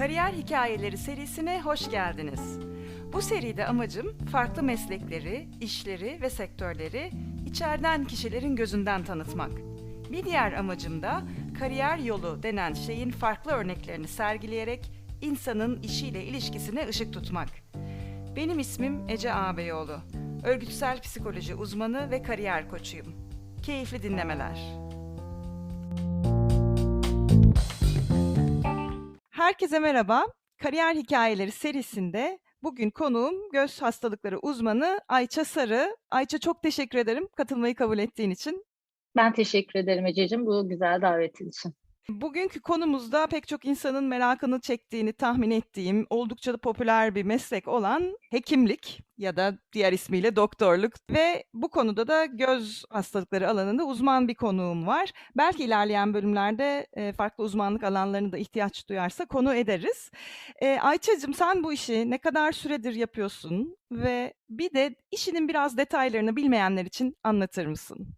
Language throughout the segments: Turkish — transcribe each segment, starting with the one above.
Kariyer Hikayeleri serisine hoş geldiniz. Bu seride amacım farklı meslekleri, işleri ve sektörleri içeriden kişilerin gözünden tanıtmak. Bir diğer amacım da kariyer yolu denen şeyin farklı örneklerini sergileyerek insanın işiyle ilişkisine ışık tutmak. Benim ismim Ece Ağabeyoğlu. Örgütsel psikoloji uzmanı ve kariyer koçuyum. Keyifli dinlemeler. Herkese merhaba. Kariyer Hikayeleri serisinde bugün konuğum göz hastalıkları uzmanı Ayça Sarı. Ayça çok teşekkür ederim katılmayı kabul ettiğin için. Ben teşekkür ederim Ececiğim bu güzel davetin için. Bugünkü konumuzda pek çok insanın merakını çektiğini tahmin ettiğim oldukça da popüler bir meslek olan hekimlik ya da diğer ismiyle doktorluk ve bu konuda da göz hastalıkları alanında uzman bir konuğum var. Belki ilerleyen bölümlerde e, farklı uzmanlık alanlarını da ihtiyaç duyarsa konu ederiz. E, Ayça'cığım sen bu işi ne kadar süredir yapıyorsun ve bir de işinin biraz detaylarını bilmeyenler için anlatır mısın?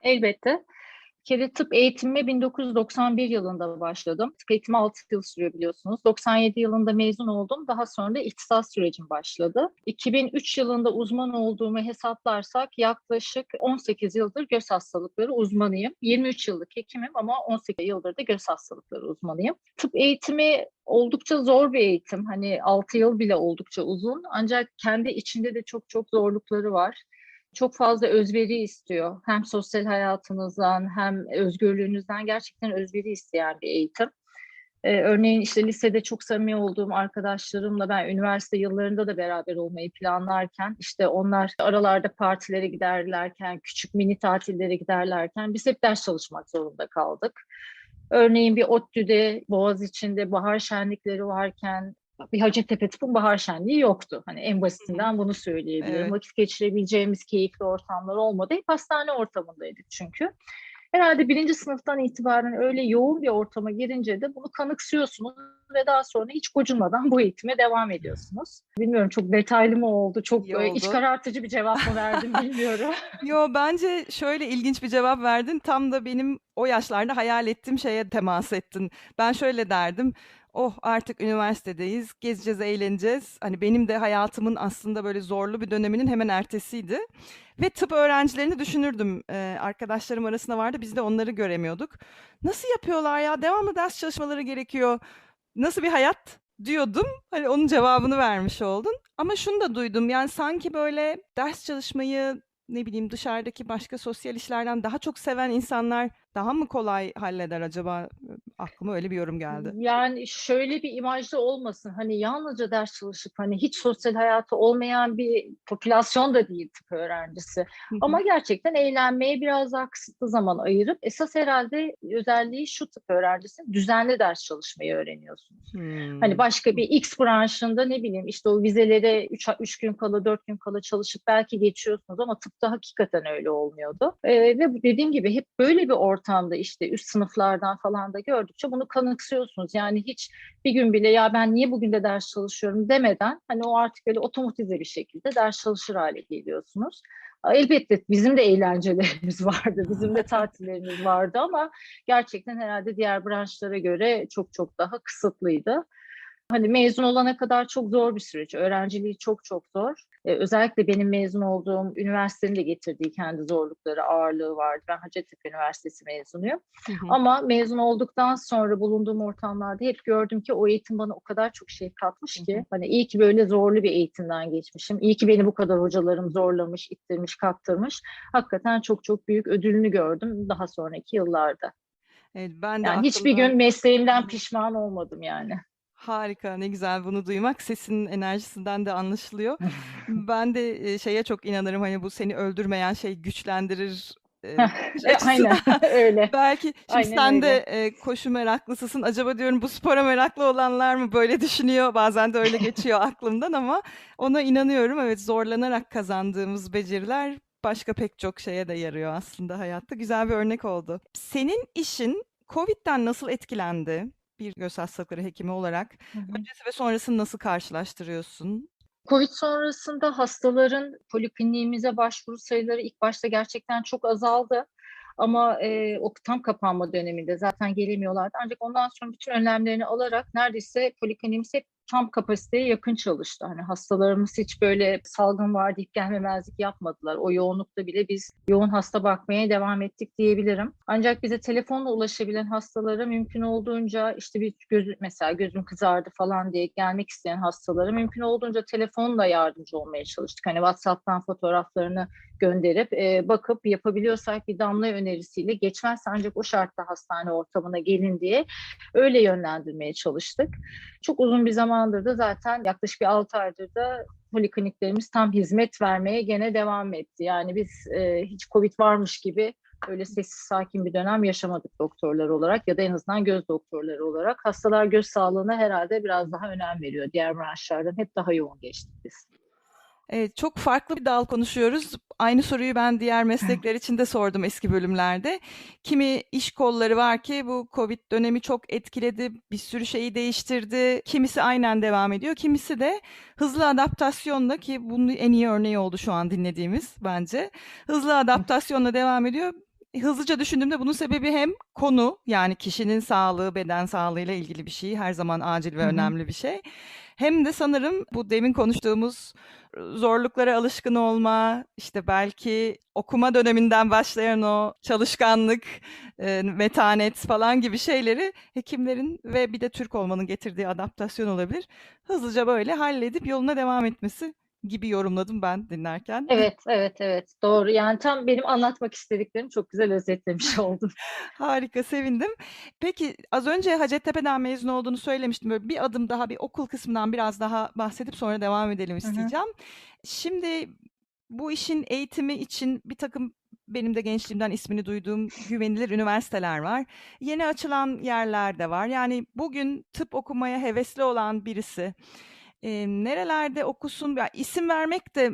Elbette. Kere tıp eğitimime 1991 yılında başladım. Tıp eğitimi 6 yıl sürüyor biliyorsunuz. 97 yılında mezun oldum. Daha sonra da ihtisas sürecim başladı. 2003 yılında uzman olduğumu hesaplarsak yaklaşık 18 yıldır göz hastalıkları uzmanıyım. 23 yıllık hekimim ama 18 yıldır da göz hastalıkları uzmanıyım. Tıp eğitimi oldukça zor bir eğitim. Hani 6 yıl bile oldukça uzun. Ancak kendi içinde de çok çok zorlukları var çok fazla özveri istiyor. Hem sosyal hayatınızdan hem özgürlüğünüzden gerçekten özveri isteyen bir eğitim. Ee, örneğin işte lisede çok samimi olduğum arkadaşlarımla ben üniversite yıllarında da beraber olmayı planlarken işte onlar aralarda partilere giderlerken, küçük mini tatillere giderlerken biz hep ders çalışmak zorunda kaldık. Örneğin bir ODTÜ'de, Boğaz içinde bahar şenlikleri varken bir Hacettepe Tıp'ın bahar şenliği yoktu. Hani en basitinden bunu söyleyebilirim. Evet. Vakit geçirebileceğimiz keyifli ortamlar olmadı. Hep hastane ortamındaydık çünkü. Herhalde birinci sınıftan itibaren öyle yoğun bir ortama girince de bunu kanıksıyorsunuz ve daha sonra hiç gocunmadan bu eğitime devam ediyorsunuz. Bilmiyorum çok detaylı mı oldu, çok İyi oldu. iç karartıcı bir cevap mı verdim bilmiyorum. Yo bence şöyle ilginç bir cevap verdin. Tam da benim o yaşlarda hayal ettiğim şeye temas ettin. Ben şöyle derdim oh artık üniversitedeyiz, gezeceğiz, eğleneceğiz. Hani benim de hayatımın aslında böyle zorlu bir döneminin hemen ertesiydi. Ve tıp öğrencilerini düşünürdüm. Ee, arkadaşlarım arasında vardı, biz de onları göremiyorduk. Nasıl yapıyorlar ya? Devamlı ders çalışmaları gerekiyor. Nasıl bir hayat diyordum. Hani onun cevabını vermiş oldun. Ama şunu da duydum. Yani sanki böyle ders çalışmayı ne bileyim dışarıdaki başka sosyal işlerden daha çok seven insanlar daha mı kolay halleder acaba? Aklıma öyle bir yorum geldi. Yani şöyle bir imajda olmasın. Hani yalnızca ders çalışıp hani hiç sosyal hayatı olmayan bir popülasyon da değil tıp öğrencisi. Ama gerçekten eğlenmeye biraz daha kısıtlı zaman ayırıp esas herhalde özelliği şu tıp öğrencisi düzenli ders çalışmayı öğreniyorsunuz. Hmm. Hani başka bir X branşında ne bileyim işte o vizelere 3 3 gün kala 4 gün kala çalışıp belki geçiyorsunuz ama tıpta hakikaten öyle olmuyordu. Ee, ve dediğim gibi hep böyle bir ortam ortamda işte üst sınıflardan falan da gördükçe bunu kanıksıyorsunuz. Yani hiç bir gün bile ya ben niye bugün de ders çalışıyorum demeden hani o artık böyle otomatize bir şekilde ders çalışır hale geliyorsunuz. Elbette bizim de eğlencelerimiz vardı, bizim de tatillerimiz vardı ama gerçekten herhalde diğer branşlara göre çok çok daha kısıtlıydı. Hani mezun olana kadar çok zor bir süreç. Öğrenciliği çok çok zor. Özellikle benim mezun olduğum üniversitenin de getirdiği kendi zorlukları, ağırlığı vardı. Ben Hacettepe Üniversitesi mezunuyum. Hı hı. Ama mezun olduktan sonra bulunduğum ortamlarda hep gördüm ki o eğitim bana o kadar çok şey katmış ki. Hı hı. Hani iyi ki böyle zorlu bir eğitimden geçmişim. İyi ki beni bu kadar hocalarım zorlamış, ittirmiş, kaktırmış. Hakikaten çok çok büyük ödülünü gördüm daha sonraki yıllarda. Evet, ben de yani aklımda... hiçbir gün mesleğimden pişman olmadım yani. Harika, ne güzel bunu duymak. Sesinin enerjisinden de anlaşılıyor. Ben de şeye çok inanırım hani bu seni öldürmeyen şey güçlendirir Aynen öyle. Belki şimdi Aynen sen öyle. de e, koşu meraklısısın. Acaba diyorum bu spora meraklı olanlar mı böyle düşünüyor? Bazen de öyle geçiyor aklımdan ama ona inanıyorum. Evet zorlanarak kazandığımız beceriler başka pek çok şeye de yarıyor aslında hayatta. Güzel bir örnek oldu. Senin işin Covid'den nasıl etkilendi? Bir göz hastalıkları hekimi olarak hı hı. öncesi ve sonrasını nasıl karşılaştırıyorsun? Covid sonrasında hastaların polikliniğimize başvuru sayıları ilk başta gerçekten çok azaldı. Ama e, o tam kapanma döneminde zaten gelemiyorlardı. Ancak ondan sonra bütün önlemlerini alarak neredeyse polikliniğimiz hep tam kapasiteye yakın çalıştı. Hani hastalarımız hiç böyle salgın var deyip gelmemezlik yapmadılar. O yoğunlukta bile biz yoğun hasta bakmaya devam ettik diyebilirim. Ancak bize telefonla ulaşabilen hastalara mümkün olduğunca işte bir gözü mesela gözüm kızardı falan diye gelmek isteyen hastalara mümkün olduğunca telefonla yardımcı olmaya çalıştık. Hani WhatsApp'tan fotoğraflarını gönderip e, bakıp yapabiliyorsak bir damla önerisiyle geçmezse ancak o şartta hastane ortamına gelin diye öyle yönlendirmeye çalıştık. Çok uzun bir zamandır da zaten yaklaşık bir 6 aydır da polikliniklerimiz tam hizmet vermeye gene devam etti. Yani biz e, hiç Covid varmış gibi öyle sessiz sakin bir dönem yaşamadık doktorlar olarak ya da en azından göz doktorları olarak. Hastalar göz sağlığına herhalde biraz daha önem veriyor. Diğer branşlardan hep daha yoğun geçtik biz. Evet, çok farklı bir dal konuşuyoruz. Aynı soruyu ben diğer meslekler için de sordum eski bölümlerde. Kimi iş kolları var ki bu Covid dönemi çok etkiledi, bir sürü şeyi değiştirdi. Kimisi aynen devam ediyor, kimisi de hızlı adaptasyonla ki bunun en iyi örneği oldu şu an dinlediğimiz bence. Hızlı adaptasyonla devam ediyor. Hızlıca düşündüğümde bunun sebebi hem konu yani kişinin sağlığı, beden sağlığıyla ilgili bir şey, her zaman acil ve önemli bir şey. Hem de sanırım bu demin konuştuğumuz zorluklara alışkın olma, işte belki okuma döneminden başlayan o çalışkanlık, e, metanet falan gibi şeyleri hekimlerin ve bir de Türk olmanın getirdiği adaptasyon olabilir. Hızlıca böyle halledip yoluna devam etmesi gibi yorumladım ben dinlerken. Evet, evet, evet. Doğru. Yani tam benim anlatmak istediklerimi çok güzel özetlemiş oldun. Harika, sevindim. Peki az önce Hacettepe'den mezun olduğunu söylemiştim. Böyle bir adım daha bir okul kısmından biraz daha bahsedip sonra devam edelim Hı hı. isteyeceğim. Şimdi bu işin eğitimi için bir takım benim de gençliğimden ismini duyduğum güvenilir üniversiteler var. Yeni açılan yerler de var. Yani bugün tıp okumaya hevesli olan birisi e, nerelerde okusun? Ya, isim vermek de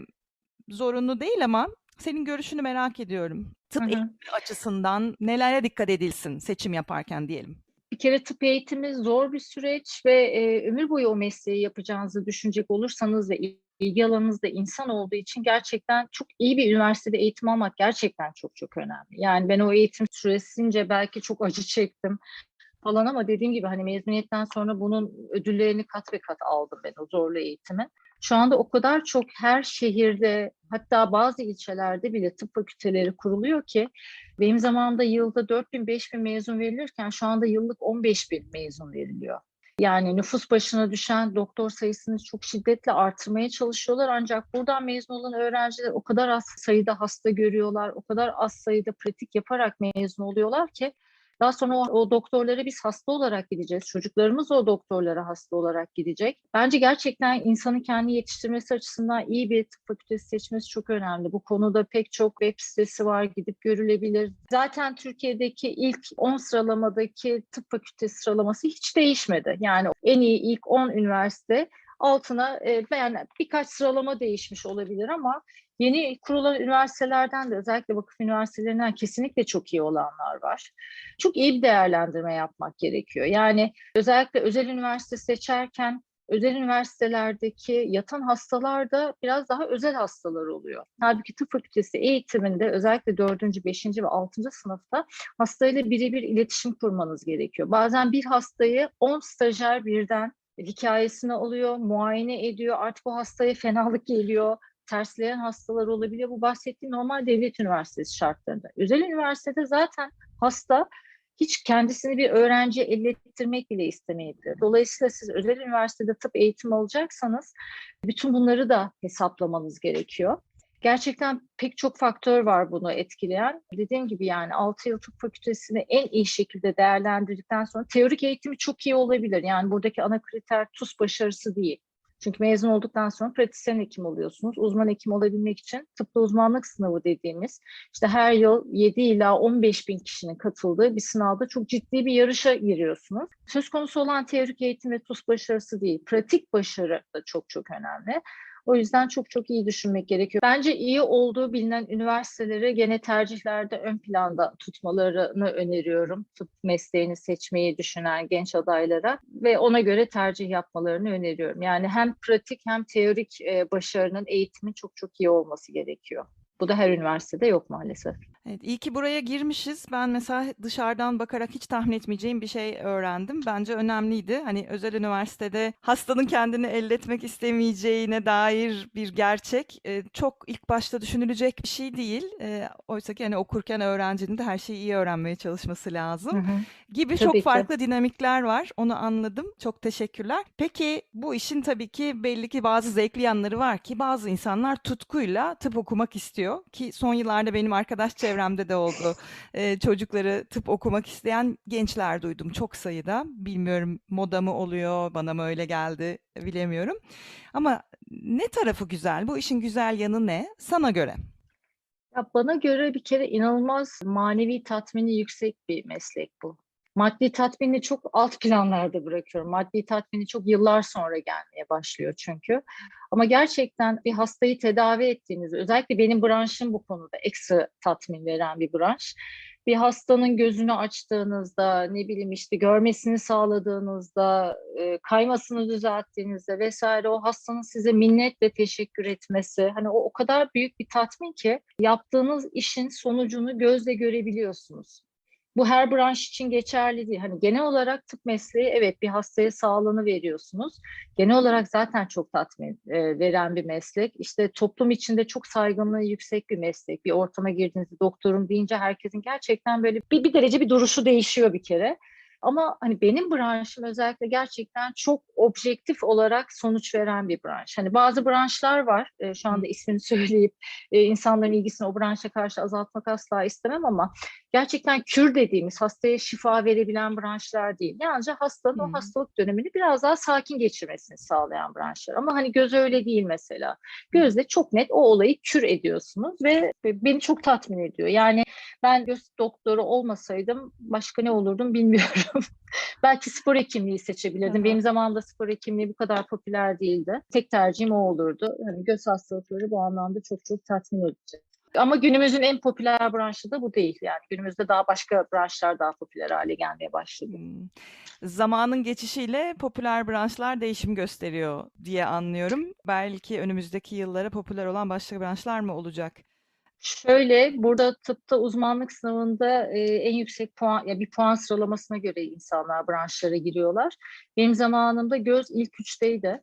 zorunlu değil ama senin görüşünü merak ediyorum. Tıp Hı hı. eğitimi açısından nelere dikkat edilsin seçim yaparken diyelim. Bir kere tıp eğitimi zor bir süreç ve e, ömür boyu o mesleği yapacağınızı düşünecek olursanız ve ilgi alanınız da insan olduğu için gerçekten çok iyi bir üniversitede eğitim almak gerçekten çok çok önemli. Yani ben o eğitim süresince belki çok acı çektim falan ama dediğim gibi hani mezuniyetten sonra bunun ödüllerini kat ve kat aldım ben o zorlu eğitimin. Şu anda o kadar çok her şehirde hatta bazı ilçelerde bile tıp fakülteleri kuruluyor ki benim zamanımda yılda 4000 5000 mezun verilirken şu anda yıllık 15 bin mezun veriliyor. Yani nüfus başına düşen doktor sayısını çok şiddetle artırmaya çalışıyorlar ancak buradan mezun olan öğrenciler o kadar az sayıda hasta görüyorlar, o kadar az sayıda pratik yaparak mezun oluyorlar ki daha sonra o, o doktorlara biz hasta olarak gideceğiz. Çocuklarımız o doktorlara hasta olarak gidecek. Bence gerçekten insanın kendi yetiştirmesi açısından iyi bir tıp fakültesi seçmesi çok önemli. Bu konuda pek çok web sitesi var gidip görülebilir. Zaten Türkiye'deki ilk 10 sıralamadaki tıp fakültesi sıralaması hiç değişmedi. Yani en iyi ilk 10 üniversite altına e, yani birkaç sıralama değişmiş olabilir ama Yeni kurulan üniversitelerden de özellikle vakıf üniversitelerinden kesinlikle çok iyi olanlar var. Çok iyi bir değerlendirme yapmak gerekiyor. Yani özellikle özel üniversite seçerken özel üniversitelerdeki yatan hastalar da biraz daha özel hastalar oluyor. Halbuki tıp fakültesi eğitiminde özellikle 4. 5. ve 6. sınıfta hastayla birebir iletişim kurmanız gerekiyor. Bazen bir hastayı 10 stajyer birden hikayesini alıyor, muayene ediyor. Artık o hastaya fenalık geliyor tersleyen hastalar olabiliyor. Bu bahsettiğim normal devlet üniversitesi şartlarında. Özel üniversitede zaten hasta hiç kendisini bir öğrenciye ellettirmek bile istemeyebilir. Dolayısıyla siz özel üniversitede tıp eğitimi alacaksanız bütün bunları da hesaplamanız gerekiyor. Gerçekten pek çok faktör var bunu etkileyen. Dediğim gibi yani 6 yıl tıp fakültesini en iyi şekilde değerlendirdikten sonra teorik eğitimi çok iyi olabilir. Yani buradaki ana kriter TUS başarısı değil. Çünkü mezun olduktan sonra pratisyen hekim oluyorsunuz. Uzman hekim olabilmek için tıpta uzmanlık sınavı dediğimiz işte her yıl 7 ila 15 bin kişinin katıldığı bir sınavda çok ciddi bir yarışa giriyorsunuz. Söz konusu olan teorik eğitim ve TUS başarısı değil, pratik başarı da çok çok önemli. O yüzden çok çok iyi düşünmek gerekiyor. Bence iyi olduğu bilinen üniversiteleri gene tercihlerde ön planda tutmalarını öneriyorum. Tıp mesleğini seçmeyi düşünen genç adaylara ve ona göre tercih yapmalarını öneriyorum. Yani hem pratik hem teorik başarının eğitimin çok çok iyi olması gerekiyor. Bu da her üniversitede yok maalesef. Evet, iyi ki buraya girmişiz. Ben mesela dışarıdan bakarak hiç tahmin etmeyeceğim bir şey öğrendim. Bence önemliydi. Hani özel üniversitede hastanın kendini elletmek istemeyeceğine dair bir gerçek e, çok ilk başta düşünülecek bir şey değil. E, oysa ki hani okurken öğrencinin de her şeyi iyi öğrenmeye çalışması lazım Hı hı. gibi Tabii çok ki. farklı dinamikler var. Onu anladım. Çok teşekkürler. Peki bu işin tabii ki belli ki bazı zevkli yanları var ki bazı insanlar tutkuyla tıp okumak istiyor ki son yıllarda benim arkadaş çevremde de oldu. Ee, çocukları tıp okumak isteyen gençler duydum çok sayıda. Bilmiyorum moda mı oluyor, bana mı öyle geldi bilemiyorum. Ama ne tarafı güzel? Bu işin güzel yanı ne? Sana göre. Ya bana göre bir kere inanılmaz manevi tatmini yüksek bir meslek bu. Maddi tatmini çok alt planlarda bırakıyorum. Maddi tatmini çok yıllar sonra gelmeye başlıyor çünkü. Ama gerçekten bir hastayı tedavi ettiğinizde, özellikle benim branşım bu konuda ekstra tatmin veren bir branş. Bir hastanın gözünü açtığınızda, ne bileyim işte görmesini sağladığınızda, e, kaymasını düzelttiğinizde vesaire o hastanın size minnetle teşekkür etmesi, hani o o kadar büyük bir tatmin ki yaptığınız işin sonucunu gözle görebiliyorsunuz. Bu her branş için geçerli değil. Hani genel olarak tıp mesleği evet bir hastaya sağlığını veriyorsunuz. Genel olarak zaten çok tatmin e, veren bir meslek. İşte toplum içinde çok saygınlığı yüksek bir meslek. Bir ortama girdiğinizde doktorum deyince herkesin gerçekten böyle bir, bir derece bir duruşu değişiyor bir kere. Ama hani benim branşım özellikle gerçekten çok objektif olarak sonuç veren bir branş. Hani bazı branşlar var, e, şu anda ismini söyleyip e, insanların ilgisini o branşa karşı azaltmak asla istemem ama gerçekten kür dediğimiz hastaya şifa verebilen branşlar değil. Yalnızca hastanın Hı. o hastalık dönemini biraz daha sakin geçirmesini sağlayan branşlar. Ama hani göz öyle değil mesela. Gözle çok net o olayı kür ediyorsunuz ve beni çok tatmin ediyor. Yani ben göz doktoru olmasaydım başka ne olurdum bilmiyorum. Belki spor hekimliği seçebilirdim. Aha. Benim zamanımda spor hekimliği bu kadar popüler değildi. Tek tercihim o olurdu. Hani göz hastalıkları bu anlamda çok çok tatmin edici. Ama günümüzün en popüler branşı da bu değil. Yani günümüzde daha başka branşlar daha popüler hale gelmeye başladı. Hmm. Zamanın geçişiyle popüler branşlar değişim gösteriyor diye anlıyorum. Belki önümüzdeki yıllara popüler olan başka branşlar mı olacak? Şöyle burada tıpta uzmanlık sınavında e, en yüksek puan ya bir puan sıralamasına göre insanlar branşlara giriyorlar. Benim zamanımda göz ilk üçteydi.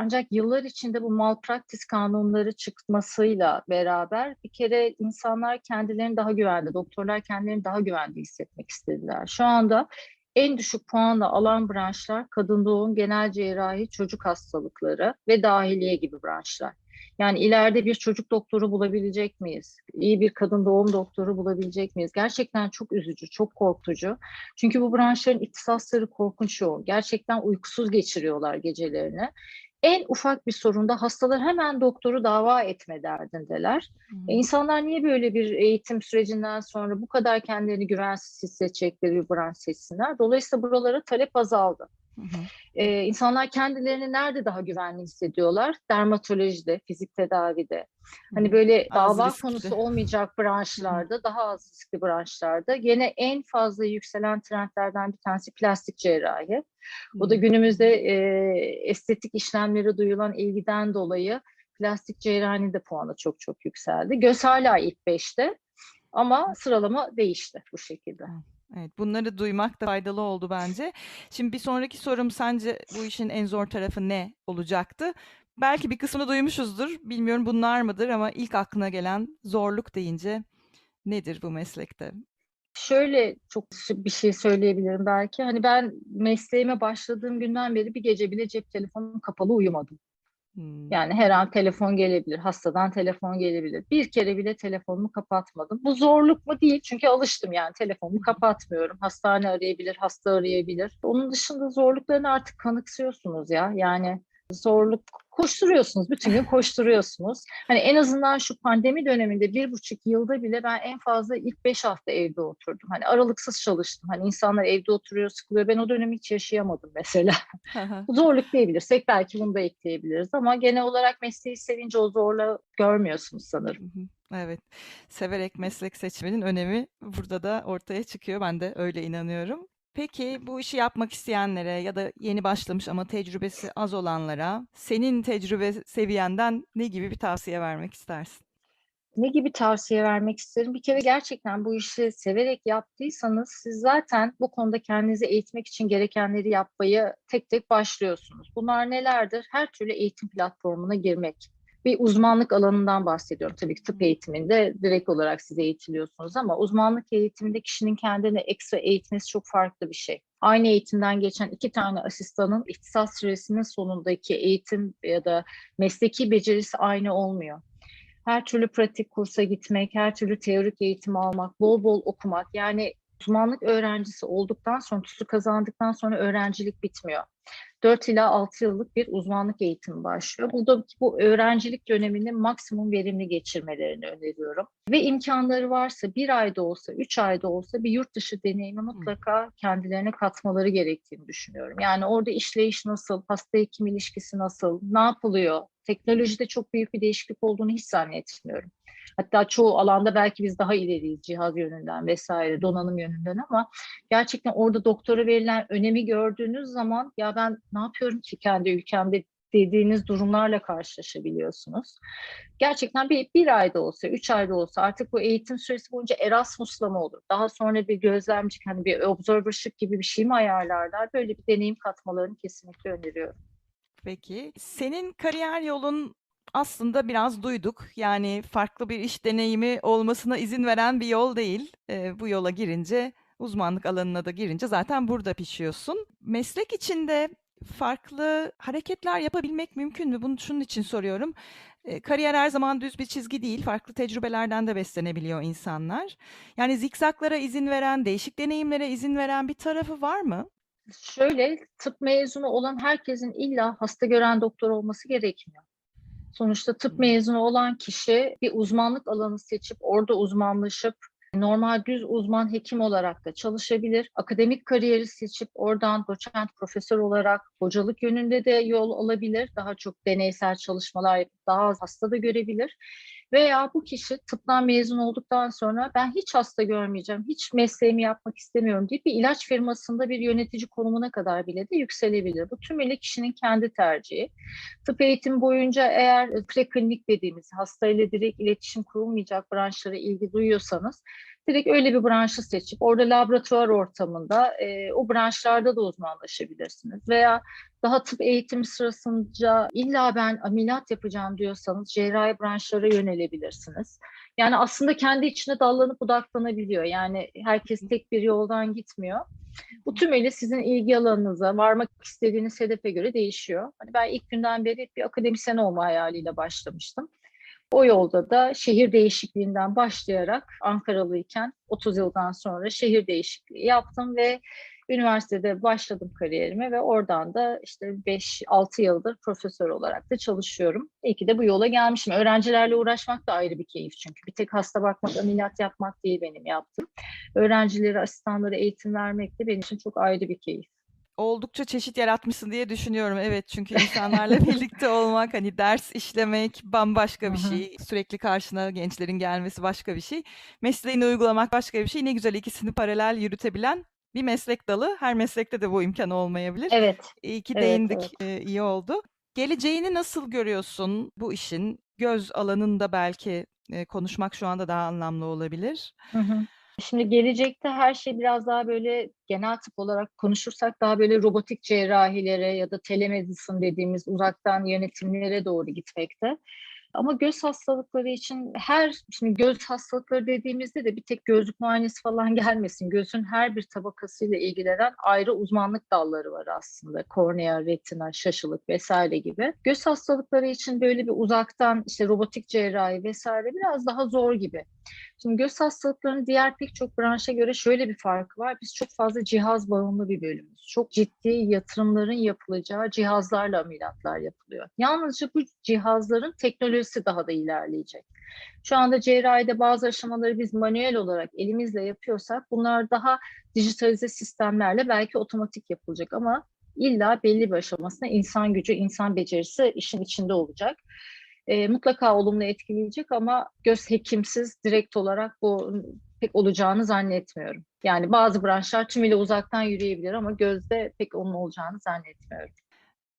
Ancak yıllar içinde bu malpraktis kanunları çıkmasıyla beraber bir kere insanlar kendilerini daha güvende, doktorlar kendilerini daha güvende hissetmek istediler. Şu anda en düşük puanla alan branşlar kadın doğum, genel cerrahi, çocuk hastalıkları ve dahiliye gibi branşlar. Yani ileride bir çocuk doktoru bulabilecek miyiz? İyi bir kadın doğum doktoru bulabilecek miyiz? Gerçekten çok üzücü, çok korkutucu. Çünkü bu branşların ihtisasları korkunç yoğun. Gerçekten uykusuz geçiriyorlar gecelerini. En ufak bir sorunda hastalar hemen doktoru dava etme derdindeler. E, insanlar niye böyle bir eğitim sürecinden sonra bu kadar kendilerini güvensiz hissedecekleri bir branş seçsinler? Dolayısıyla buralara talep azaldı. Hı hı. Ee, insanlar kendilerini nerede daha güvenli hissediyorlar? Dermatolojide, fizik tedavide. Hani böyle Az dava riskli. konusu olmayacak branşlarda, daha az riskli branşlarda. Gene en fazla yükselen trendlerden bir tanesi plastik cerrahi. O da Hı. günümüzde e, estetik işlemlere duyulan ilgiden dolayı plastik cerrahinin de puanı çok çok yükseldi. Göz hala ilk beşte ama sıralama değişti bu şekilde. Evet, bunları duymak da faydalı oldu bence. Şimdi bir sonraki sorum sence bu işin en zor tarafı ne olacaktı? Belki bir kısmını duymuşuzdur. Bilmiyorum bunlar mıdır ama ilk aklına gelen zorluk deyince nedir bu meslekte? Şöyle çok bir şey söyleyebilirim belki. Hani ben mesleğime başladığım günden beri bir gece bile cep telefonum kapalı uyumadım. Hmm. Yani her an telefon gelebilir, hastadan telefon gelebilir. Bir kere bile telefonumu kapatmadım. Bu zorluk mu değil çünkü alıştım yani telefonumu kapatmıyorum. Hastane arayabilir, hasta arayabilir. Onun dışında zorluklarını artık kanıksıyorsunuz ya. Yani zorluk koşturuyorsunuz, bütün gün koşturuyorsunuz. Hani en azından şu pandemi döneminde bir buçuk yılda bile ben en fazla ilk beş hafta evde oturdum. Hani aralıksız çalıştım. Hani insanlar evde oturuyor, sıkılıyor. Ben o dönemi hiç yaşayamadım mesela. Zorluk diyebilirsek belki bunu da ekleyebiliriz ama genel olarak mesleği sevince o zorluğu görmüyorsunuz sanırım. Hı hı. Evet, severek meslek seçmenin önemi burada da ortaya çıkıyor. Ben de öyle inanıyorum. Peki bu işi yapmak isteyenlere ya da yeni başlamış ama tecrübesi az olanlara senin tecrübe seviyenden ne gibi bir tavsiye vermek istersin? Ne gibi tavsiye vermek isterim? Bir kere gerçekten bu işi severek yaptıysanız siz zaten bu konuda kendinizi eğitmek için gerekenleri yapmayı tek tek başlıyorsunuz. Bunlar nelerdir? Her türlü eğitim platformuna girmek. Bir uzmanlık alanından bahsediyorum. Tabii ki tıp eğitiminde direkt olarak siz eğitiliyorsunuz ama uzmanlık eğitiminde kişinin kendini ekstra eğitmesi çok farklı bir şey. Aynı eğitimden geçen iki tane asistanın ihtisas süresinin sonundaki eğitim ya da mesleki becerisi aynı olmuyor her türlü pratik kursa gitmek, her türlü teorik eğitim almak, bol bol okumak. Yani uzmanlık öğrencisi olduktan sonra, TUS'u kazandıktan sonra öğrencilik bitmiyor. 4 ila 6 yıllık bir uzmanlık eğitimi başlıyor. Burada bu öğrencilik dönemini maksimum verimli geçirmelerini öneriyorum. Ve imkanları varsa bir ayda olsa, üç ayda olsa bir yurt dışı deneyimi mutlaka kendilerine katmaları gerektiğini düşünüyorum. Yani orada işleyiş nasıl, hasta hekim ilişkisi nasıl, ne yapılıyor? Teknolojide çok büyük bir değişiklik olduğunu hiç zannetmiyorum. Hatta çoğu alanda belki biz daha ileriyiz cihaz yönünden vesaire, donanım yönünden ama gerçekten orada doktora verilen önemi gördüğünüz zaman ya ben ne yapıyorum ki kendi ülkemde dediğiniz durumlarla karşılaşabiliyorsunuz. Gerçekten bir, bir ayda olsa, üç ayda olsa artık bu eğitim süresi boyunca Erasmus'la mı olur? Daha sonra bir gözlemci, hani bir observership gibi bir şey mi ayarlarlar? Böyle bir deneyim katmalarını kesinlikle öneriyorum. Peki. Senin kariyer yolun aslında biraz duyduk. Yani farklı bir iş deneyimi olmasına izin veren bir yol değil. Ee, bu yola girince, uzmanlık alanına da girince zaten burada pişiyorsun. Meslek içinde farklı hareketler yapabilmek mümkün mü? Bunu şunun için soruyorum. Ee, kariyer her zaman düz bir çizgi değil. Farklı tecrübelerden de beslenebiliyor insanlar. Yani zikzaklara izin veren, değişik deneyimlere izin veren bir tarafı var mı? Şöyle tıp mezunu olan herkesin illa hasta gören doktor olması gerekmiyor. Sonuçta tıp mezunu olan kişi bir uzmanlık alanı seçip orada uzmanlaşıp normal düz uzman hekim olarak da çalışabilir. Akademik kariyeri seçip oradan doçent profesör olarak hocalık yönünde de yol alabilir. Daha çok deneysel çalışmalar daha az hasta da görebilir. Veya bu kişi tıptan mezun olduktan sonra ben hiç hasta görmeyeceğim, hiç mesleğimi yapmak istemiyorum deyip bir ilaç firmasında bir yönetici konumuna kadar bile de yükselebilir. Bu tümüyle kişinin kendi tercihi. Tıp eğitimi boyunca eğer preklinik dediğimiz hastayla direkt iletişim kurulmayacak branşlara ilgi duyuyorsanız direkt öyle bir branşı seçip orada laboratuvar ortamında e, o branşlarda da uzmanlaşabilirsiniz. Veya daha tıp eğitimi sırasında illa ben ameliyat yapacağım diyorsanız cerrahi branşlara yönelebilirsiniz. Yani aslında kendi içine dallanıp budaklanabiliyor. Yani herkes tek bir yoldan gitmiyor. Bu tümüyle sizin ilgi alanınıza, varmak istediğiniz hedefe göre değişiyor. Hani ben ilk günden beri bir akademisyen olma hayaliyle başlamıştım. O yolda da şehir değişikliğinden başlayarak Ankaralıyken 30 yıldan sonra şehir değişikliği yaptım ve üniversitede başladım kariyerime ve oradan da işte 5-6 yıldır profesör olarak da çalışıyorum. İyi ki de bu yola gelmişim. Öğrencilerle uğraşmak da ayrı bir keyif çünkü. Bir tek hasta bakmak, ameliyat yapmak değil benim yaptığım. Öğrencilere, asistanlara eğitim vermek de benim için çok ayrı bir keyif oldukça çeşit yaratmışsın diye düşünüyorum. Evet çünkü insanlarla birlikte olmak hani ders işlemek bambaşka bir şey. Sürekli karşına gençlerin gelmesi başka bir şey. Mesleğini uygulamak başka bir şey. Ne güzel ikisini paralel yürütebilen bir meslek dalı. Her meslekte de bu imkan olmayabilir. Evet. İyi ki evet, değindik. Evet. Ee, iyi oldu. Geleceğini nasıl görüyorsun bu işin? Göz alanında belki e, konuşmak şu anda daha anlamlı olabilir. Hı hı. Şimdi gelecekte her şey biraz daha böyle genel tıp olarak konuşursak daha böyle robotik cerrahilere ya da telemedicine dediğimiz uzaktan yönetimlere doğru gitmekte. Ama göz hastalıkları için her, şimdi göz hastalıkları dediğimizde de bir tek gözlük muayenesi falan gelmesin. Gözün her bir tabakasıyla ilgilenen ayrı uzmanlık dalları var aslında. Kornea, retina, şaşılık vesaire gibi. Göz hastalıkları için böyle bir uzaktan işte robotik cerrahi vesaire biraz daha zor gibi. Şimdi göz hastalıklarının diğer pek çok branşa göre şöyle bir farkı var. Biz çok fazla cihaz bağımlı bir bölümümüz. Çok ciddi yatırımların yapılacağı cihazlarla ameliyatlar yapılıyor. Yalnızca bu cihazların teknolojisi daha da ilerleyecek. Şu anda cerrahide bazı aşamaları biz manuel olarak elimizle yapıyorsak bunlar daha dijitalize sistemlerle belki otomatik yapılacak ama illa belli bir aşamasında insan gücü, insan becerisi işin içinde olacak e, mutlaka olumlu etkileyecek ama göz hekimsiz direkt olarak bu pek olacağını zannetmiyorum. Yani bazı branşlar tümüyle uzaktan yürüyebilir ama gözde pek onun olacağını zannetmiyorum.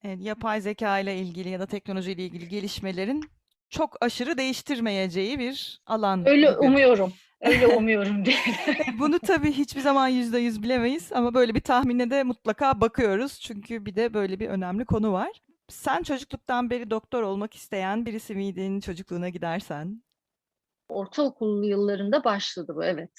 Evet, yapay zeka ile ilgili ya da teknoloji ile ilgili gelişmelerin çok aşırı değiştirmeyeceği bir alan Öyle gibi. umuyorum. Öyle umuyorum diye. Bunu tabii hiçbir zaman yüzde yüz bilemeyiz ama böyle bir tahmine de mutlaka bakıyoruz. Çünkü bir de böyle bir önemli konu var. Sen çocukluktan beri doktor olmak isteyen birisi miydin çocukluğuna gidersen? Ortaokul yıllarında başladı bu evet.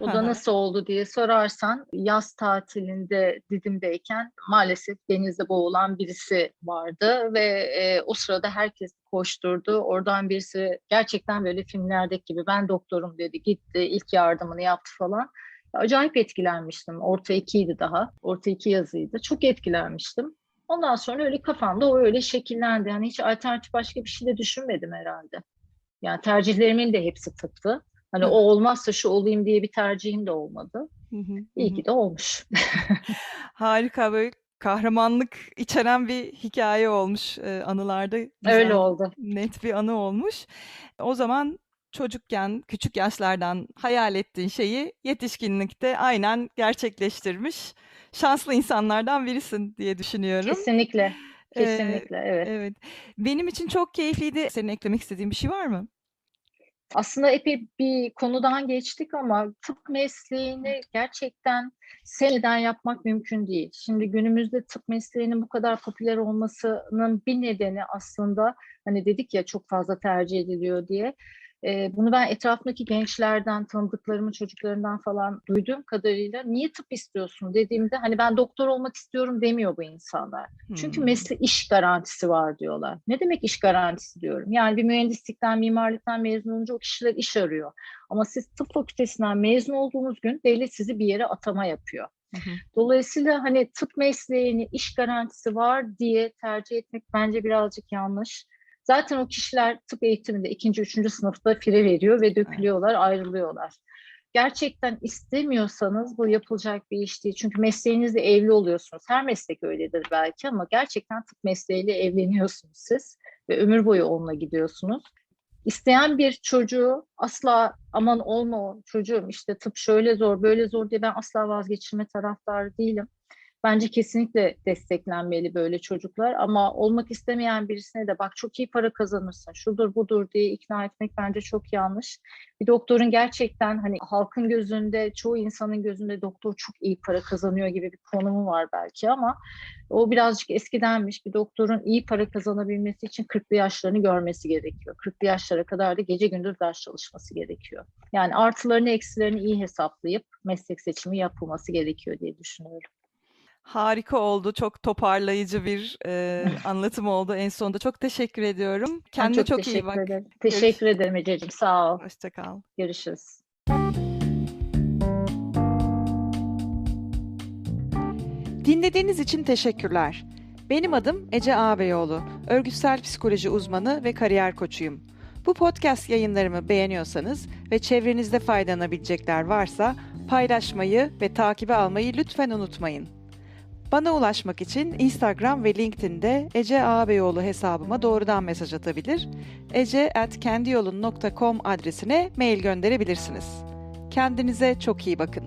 O da nasıl oldu diye sorarsan yaz tatilinde Didim'deyken maalesef denizde boğulan birisi vardı ve e, o sırada herkes koşturdu. Oradan birisi gerçekten böyle filmlerdeki gibi ben doktorum dedi gitti ilk yardımını yaptı falan. Acayip etkilenmiştim. Orta ikiydi daha. Orta iki yazıydı. Çok etkilenmiştim. Ondan sonra öyle kafamda o öyle şekillendi. Yani hiç alternatif başka bir şey de düşünmedim herhalde. Yani tercihlerimin de hepsi tıptı. Hani Hı. o olmazsa şu olayım diye bir tercihim de olmadı. Hı hı, İyi ki de olmuş. Harika böyle kahramanlık içeren bir hikaye olmuş e, anılarda Öyle güzel oldu. net bir anı olmuş. O zaman çocukken küçük yaşlardan hayal ettiğin şeyi yetişkinlikte aynen gerçekleştirmiş şanslı insanlardan birisin diye düşünüyorum. Kesinlikle. Ee, Kesinlikle evet. evet. Benim için çok keyifliydi. Senin eklemek istediğin bir şey var mı? Aslında epey bir konudan geçtik ama tıp mesleğini gerçekten sevmeden yapmak mümkün değil. Şimdi günümüzde tıp mesleğinin bu kadar popüler olmasının bir nedeni aslında hani dedik ya çok fazla tercih ediliyor diye. Ee, bunu ben etrafımdaki gençlerden, tanıdıklarımın çocuklarından falan duyduğum kadarıyla niye tıp istiyorsun dediğimde hani ben doktor olmak istiyorum demiyor bu insanlar. Çünkü Hmm. mesle iş garantisi var diyorlar. Ne demek iş garantisi diyorum? Yani bir mühendislikten, mimarlıktan mezun olunca o kişiler iş arıyor. Ama siz tıp fakültesinden mezun olduğunuz gün devlet sizi bir yere atama yapıyor. Hı hı. Dolayısıyla hani tıp mesleğini iş garantisi var diye tercih etmek bence birazcık yanlış. Zaten o kişiler tıp eğitiminde ikinci, üçüncü sınıfta fire veriyor ve dökülüyorlar, ayrılıyorlar. Gerçekten istemiyorsanız bu yapılacak bir iş değil. Çünkü mesleğinizle evli oluyorsunuz. Her meslek öyledir belki ama gerçekten tıp mesleğiyle evleniyorsunuz siz ve ömür boyu onunla gidiyorsunuz. İsteyen bir çocuğu asla aman olma o çocuğum işte tıp şöyle zor böyle zor diye ben asla vazgeçirme taraftarı değilim. Bence kesinlikle desteklenmeli böyle çocuklar ama olmak istemeyen birisine de bak çok iyi para kazanırsın şudur budur diye ikna etmek bence çok yanlış. Bir doktorun gerçekten hani halkın gözünde çoğu insanın gözünde doktor çok iyi para kazanıyor gibi bir konumu var belki ama o birazcık eskidenmiş. Bir doktorun iyi para kazanabilmesi için 40'lı yaşlarını görmesi gerekiyor. 40'lı yaşlara kadar da gece gündüz ders çalışması gerekiyor. Yani artılarını eksilerini iyi hesaplayıp meslek seçimi yapılması gerekiyor diye düşünüyorum. Harika oldu. Çok toparlayıcı bir e, anlatım oldu en sonunda. Çok teşekkür ediyorum. Ben Kendine çok, çok, iyi teşekkür bak. ederim. Teşekkür ederim Ececiğim. Sağ ol. Hoşça kal. Görüşürüz. Dinlediğiniz için teşekkürler. Benim adım Ece Ağabeyoğlu. Örgütsel psikoloji uzmanı ve kariyer koçuyum. Bu podcast yayınlarımı beğeniyorsanız ve çevrenizde faydalanabilecekler varsa paylaşmayı ve takibe almayı lütfen unutmayın. Bana ulaşmak için Instagram ve LinkedIn'de Ece Ağabeyoğlu hesabıma doğrudan mesaj atabilir, ece@kendiyolun.com adresine mail gönderebilirsiniz. Kendinize çok iyi bakın.